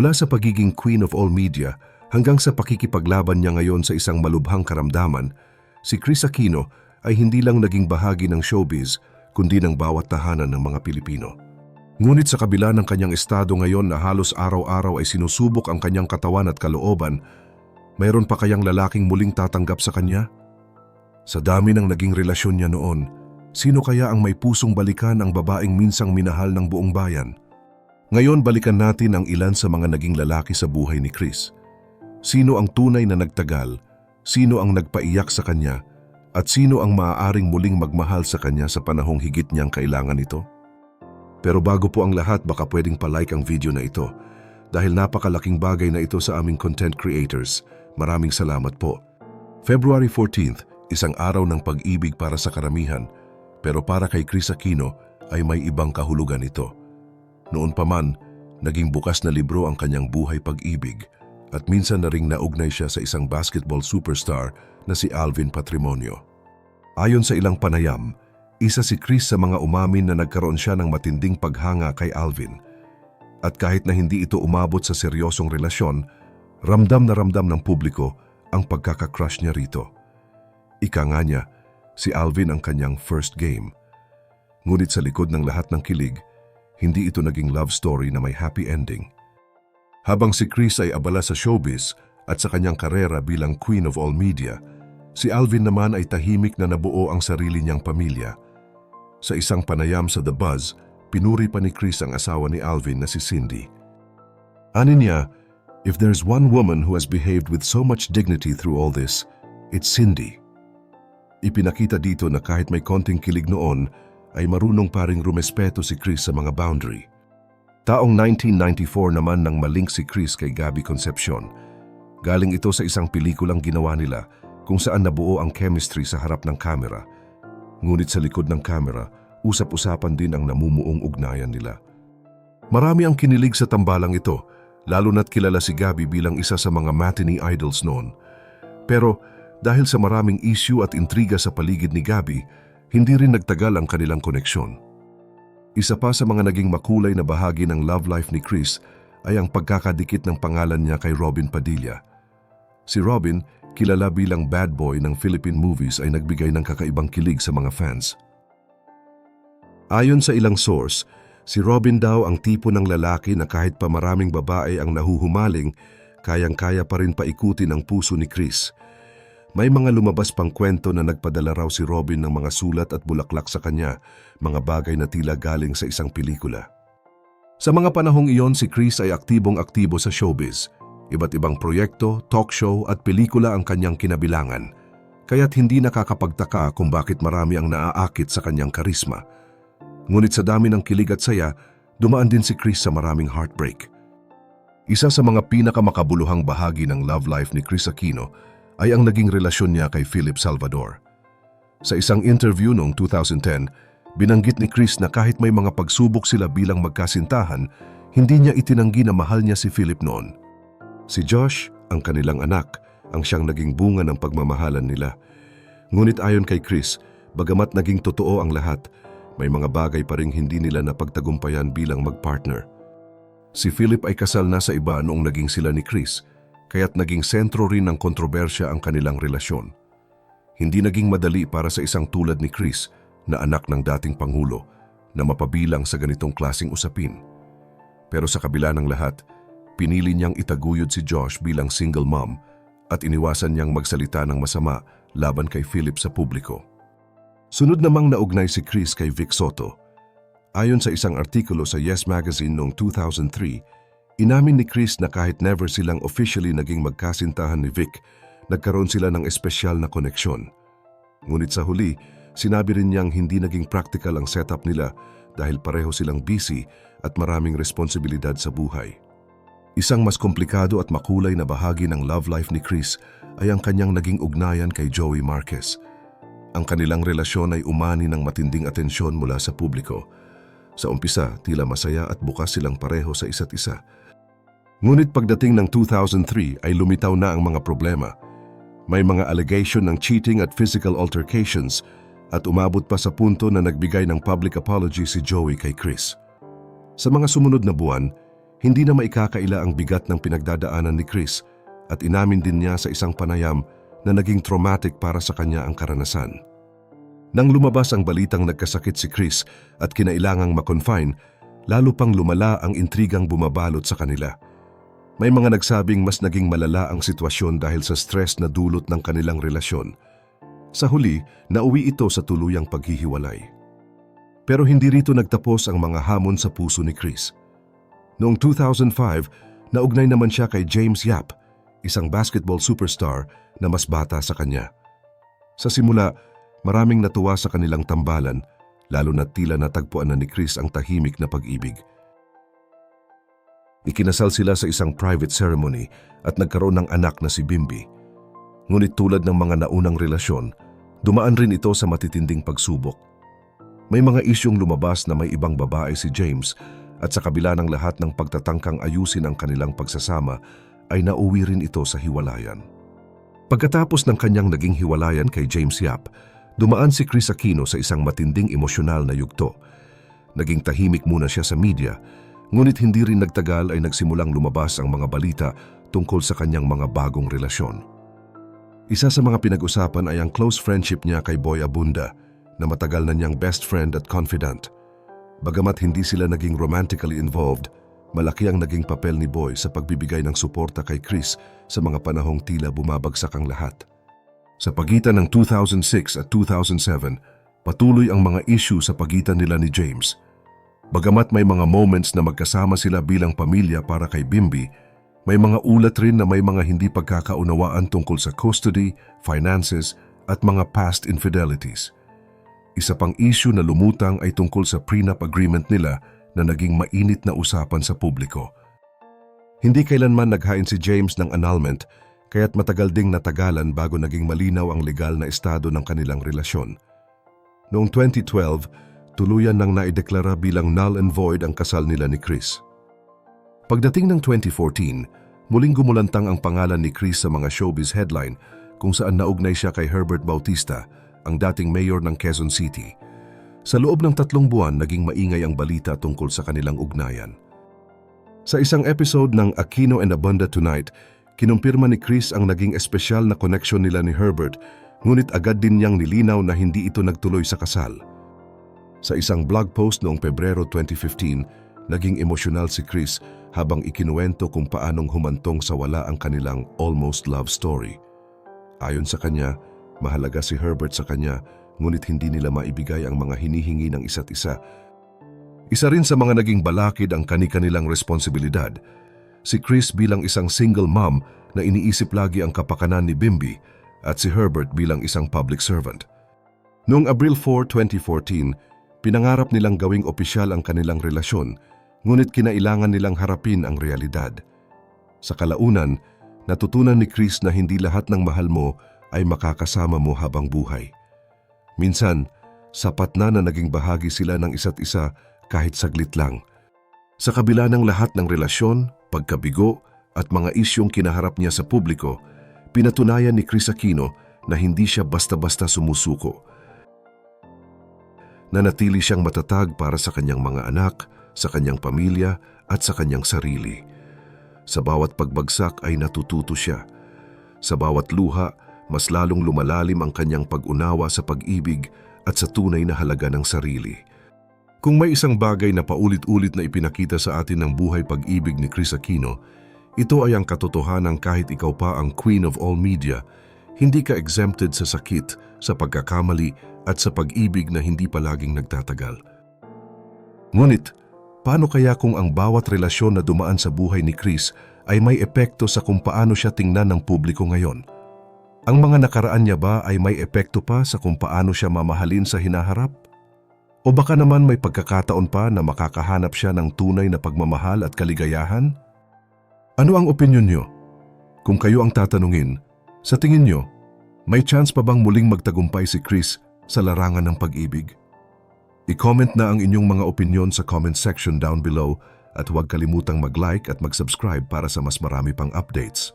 Mula sa pagiging queen of all media hanggang sa pakikipaglaban niya ngayon sa isang malubhang karamdaman, si Chris Aquino ay hindi lang naging bahagi ng showbiz kundi ng bawat tahanan ng mga Pilipino. Ngunit sa kabila ng kanyang estado ngayon na halos araw-araw ay sinusubok ang kanyang katawan at kalooban, mayroon pa kayang lalaking muling tatanggap sa kanya? Sa dami ng naging relasyon niya noon, sino kaya ang may pusong balikan ang babaeng minsang minahal ng buong bayan? Ngayon balikan natin ang ilan sa mga naging lalaki sa buhay ni Chris. Sino ang tunay na nagtagal? Sino ang nagpaiyak sa kanya? At sino ang maaaring muling magmahal sa kanya sa panahong higit niyang kailangan ito? Pero bago po ang lahat, baka pwedeng palike ang video na ito. Dahil napakalaking bagay na ito sa aming content creators. Maraming salamat po. February 14th, isang araw ng pag-ibig para sa karamihan. Pero para kay Chris Aquino ay may ibang kahulugan ito. Noon pa man, naging bukas na libro ang kanyang buhay pag-ibig at minsan na ring naugnay siya sa isang basketball superstar na si Alvin Patrimonio. Ayon sa ilang panayam, isa si Chris sa mga umamin na nagkaroon siya ng matinding paghanga kay Alvin. At kahit na hindi ito umabot sa seryosong relasyon, ramdam na ramdam ng publiko ang pagkakakrush niya rito. Ika nga niya, si Alvin ang kanyang first game. Ngunit sa likod ng lahat ng kilig, hindi ito naging love story na may happy ending. Habang si Chris ay abala sa showbiz at sa kanyang karera bilang queen of all media, si Alvin naman ay tahimik na nabuo ang sarili niyang pamilya. Sa isang panayam sa The Buzz, pinuri pa ni Chris ang asawa ni Alvin na si Cindy. Ani niya, if there's one woman who has behaved with so much dignity through all this, it's Cindy. Ipinakita dito na kahit may konting kilig noon, ay marunong pa ring rumespeto si Chris sa mga boundary. Taong 1994 naman nang malink si Chris kay Gabby Concepcion. Galing ito sa isang pelikulang ginawa nila kung saan nabuo ang chemistry sa harap ng kamera. Ngunit sa likod ng kamera, usap-usapan din ang namumuong ugnayan nila. Marami ang kinilig sa tambalang ito, lalo na't kilala si Gabby bilang isa sa mga matinee idols noon. Pero dahil sa maraming issue at intriga sa paligid ni Gabby, hindi rin nagtagal ang kanilang koneksyon. Isa pa sa mga naging makulay na bahagi ng love life ni Chris ay ang pagkakadikit ng pangalan niya kay Robin Padilla. Si Robin, kilala bilang bad boy ng Philippine movies ay nagbigay ng kakaibang kilig sa mga fans. Ayon sa ilang source, si Robin daw ang tipo ng lalaki na kahit pa maraming babae ang nahuhumaling, kayang-kaya pa rin paikutin ang puso ni Chris. May mga lumabas pang kwento na nagpadala raw si Robin ng mga sulat at bulaklak sa kanya, mga bagay na tila galing sa isang pelikula. Sa mga panahong iyon, si Chris ay aktibong-aktibo sa showbiz. Iba't ibang proyekto, talk show at pelikula ang kanyang kinabilangan. Kaya't hindi nakakapagtaka kung bakit marami ang naaakit sa kanyang karisma. Ngunit sa dami ng kilig at saya, dumaan din si Chris sa maraming heartbreak. Isa sa mga pinakamakabuluhang bahagi ng love life ni Chris Aquino ay ang naging relasyon niya kay Philip Salvador. Sa isang interview noong 2010, binanggit ni Chris na kahit may mga pagsubok sila bilang magkasintahan, hindi niya itinanggi na mahal niya si Philip noon. Si Josh, ang kanilang anak, ang siyang naging bunga ng pagmamahalan nila. Ngunit ayon kay Chris, bagamat naging totoo ang lahat, may mga bagay pa ring hindi nila napagtagumpayan bilang magpartner. Si Philip ay kasal na sa iba noong naging sila ni Chris, kaya't naging sentro rin ng kontrobersya ang kanilang relasyon. Hindi naging madali para sa isang tulad ni Chris na anak ng dating Pangulo na mapabilang sa ganitong klasing usapin. Pero sa kabila ng lahat, pinili niyang itaguyod si Josh bilang single mom at iniwasan niyang magsalita ng masama laban kay Philip sa publiko. Sunod namang naugnay si Chris kay Vic Soto. Ayon sa isang artikulo sa Yes Magazine noong 2003, Inamin ni Chris na kahit never silang officially naging magkasintahan ni Vic, nagkaroon sila ng espesyal na koneksyon. Ngunit sa huli, sinabi rin niyang hindi naging practical ang setup nila dahil pareho silang busy at maraming responsibilidad sa buhay. Isang mas komplikado at makulay na bahagi ng love life ni Chris ay ang kanyang naging ugnayan kay Joey Marquez. Ang kanilang relasyon ay umani ng matinding atensyon mula sa publiko. Sa umpisa, tila masaya at bukas silang pareho sa isa't isa. Ngunit pagdating ng 2003 ay lumitaw na ang mga problema. May mga allegation ng cheating at physical altercations at umabot pa sa punto na nagbigay ng public apology si Joey kay Chris. Sa mga sumunod na buwan, Hindi na maikakaila ang bigat ng pinagdadaanan ni Chris at inamin din niya sa isang panayam na naging traumatic para sa kanya ang karanasan. Nang lumabas ang balitang nagkasakit si Chris at kinailangang makonfine, lalo pang lumala ang intrigang bumabalot sa kanila. May mga nagsabing mas naging malala ang sitwasyon dahil sa stress na dulot ng kanilang relasyon. Sa huli, nauwi ito sa tuluyang paghihiwalay. Pero hindi rito nagtapos ang mga hamon sa puso ni Chris. Noong 2005, naugnay naman siya kay James Yap, isang basketball superstar na mas bata sa kanya. Sa simula, maraming natuwa sa kanilang tambalan, lalo na tila natagpuan na ni Chris ang tahimik na pag-ibig. Ikinasal sila sa isang private ceremony at nagkaroon ng anak na si Bimbi. Ngunit tulad ng mga naunang relasyon, dumaan rin ito sa matitinding pagsubok. May mga isyong lumabas na may ibang babae si James at sa kabila ng lahat ng pagtatangkang ayusin ang kanilang pagsasama ay nauwi rin ito sa hiwalayan. Pagkatapos ng kanyang naging hiwalayan kay James Yap, dumaan si Chris Aquino sa isang matinding emosyonal na yugto. Naging tahimik muna siya sa media, ngunit hindi rin nagtagal ay nagsimulang lumabas ang mga balita tungkol sa kanyang mga bagong relasyon. Isa sa mga pinag-usapan ay ang close friendship niya kay Boy Abunda na matagal na niyang best friend at confidant. Bagamat hindi sila naging romantically involved, malaki ang naging papel ni Boy sa pagbibigay ng suporta kay Chris sa mga panahong tila bumabagsak ang lahat. Sa pagitan ng 2006 at 2007, patuloy ang mga issue sa pagitan nila ni James. Bagamat may mga moments na magkasama sila bilang pamilya para kay Bimbi, may mga ulat rin na may mga hindi pagkakaunawaan tungkol sa custody, finances at mga past infidelities. Isa pang issue na lumutang ay tungkol sa prenup agreement nila na naging mainit na usapan sa publiko. Hindi kailanman naghain si James ng annulment kaya't matagal ding natagalan bago naging malinaw ang legal na estado ng kanilang relasyon. Noong 2012, tuluyan nang naideklara bilang null and void ang kasal nila ni Chris. Pagdating ng 2014, muling gumulantang ang pangalan ni Chris sa mga showbiz headline kung saan naugnay siya kay Herbert Bautista, ang dating mayor ng Quezon City. Sa loob ng tatlong buwan, naging maingay ang balita tungkol sa kanilang ugnayan. Sa isang episode ng Aquino and Abunda Tonight, kinumpirma ni Chris ang naging espesyal na connection nila ni Herbert, ngunit agad din niyang nilinaw na hindi ito nagtuloy sa kasal. Sa isang blog post noong Pebrero 2015, naging emosyonal si Chris habang ikinuwento kung paanong humantong sa wala ang kanilang almost love story. Ayon sa kanya, mahalaga si Herbert sa kanya ngunit hindi nila maibigay ang mga hinihingi ng isa't isa. Isa rin sa mga naging balakid ang kani-kanilang responsibilidad. Si Chris bilang isang single mom na iniisip lagi ang kapakanan ni Bimbi at si Herbert bilang isang public servant. Noong Abril 4, 2014, pinangarap nilang gawing opisyal ang kanilang relasyon ngunit kinailangan nilang harapin ang realidad. Sa kalaunan, natutunan ni Chris na hindi lahat ng mahal mo ay makakasama mo habang buhay. Minsan, sapat na na naging bahagi sila ng isa't isa kahit saglit lang. Sa kabila ng lahat ng relasyon, pagkabigo at mga isyong kinaharap niya sa publiko, pinatunayan ni Chris Aquino na hindi siya basta-basta sumusuko. Nanatili siyang matatag para sa kanyang mga anak, sa kanyang pamilya at sa kanyang sarili. Sa bawat pagbagsak ay natututo siya. Sa bawat luha, mas lalong lumalalim ang kanyang pag-unawa sa pag-ibig at sa tunay na halaga ng sarili. Kung may isang bagay na paulit-ulit na ipinakita sa atin ng buhay pag-ibig ni Chris Aquino, ito ay ang katotohanan kahit ikaw pa ang queen of all media, hindi ka exempted sa sakit, sa pagkakamali at sa pag-ibig na hindi palaging nagtatagal. Ngunit, paano kaya kung ang bawat relasyon na dumaan sa buhay ni Chris ay may epekto sa kung paano siya tingnan ng publiko ngayon? Ang mga nakaraan niya ba ay may epekto pa sa kung paano siya mamahalin sa hinaharap? O baka naman may pagkakataon pa na makakahanap siya ng tunay na pagmamahal at kaligayahan? Ano ang opinyon niyo? Kung kayo ang tatanungin, sa tingin niyo, may chance pa bang muling magtagumpay si Chris sa larangan ng pag-ibig? I-comment na ang inyong mga opinyon sa comment section down below at huwag kalimutang mag-like at mag-subscribe para sa mas marami pang updates.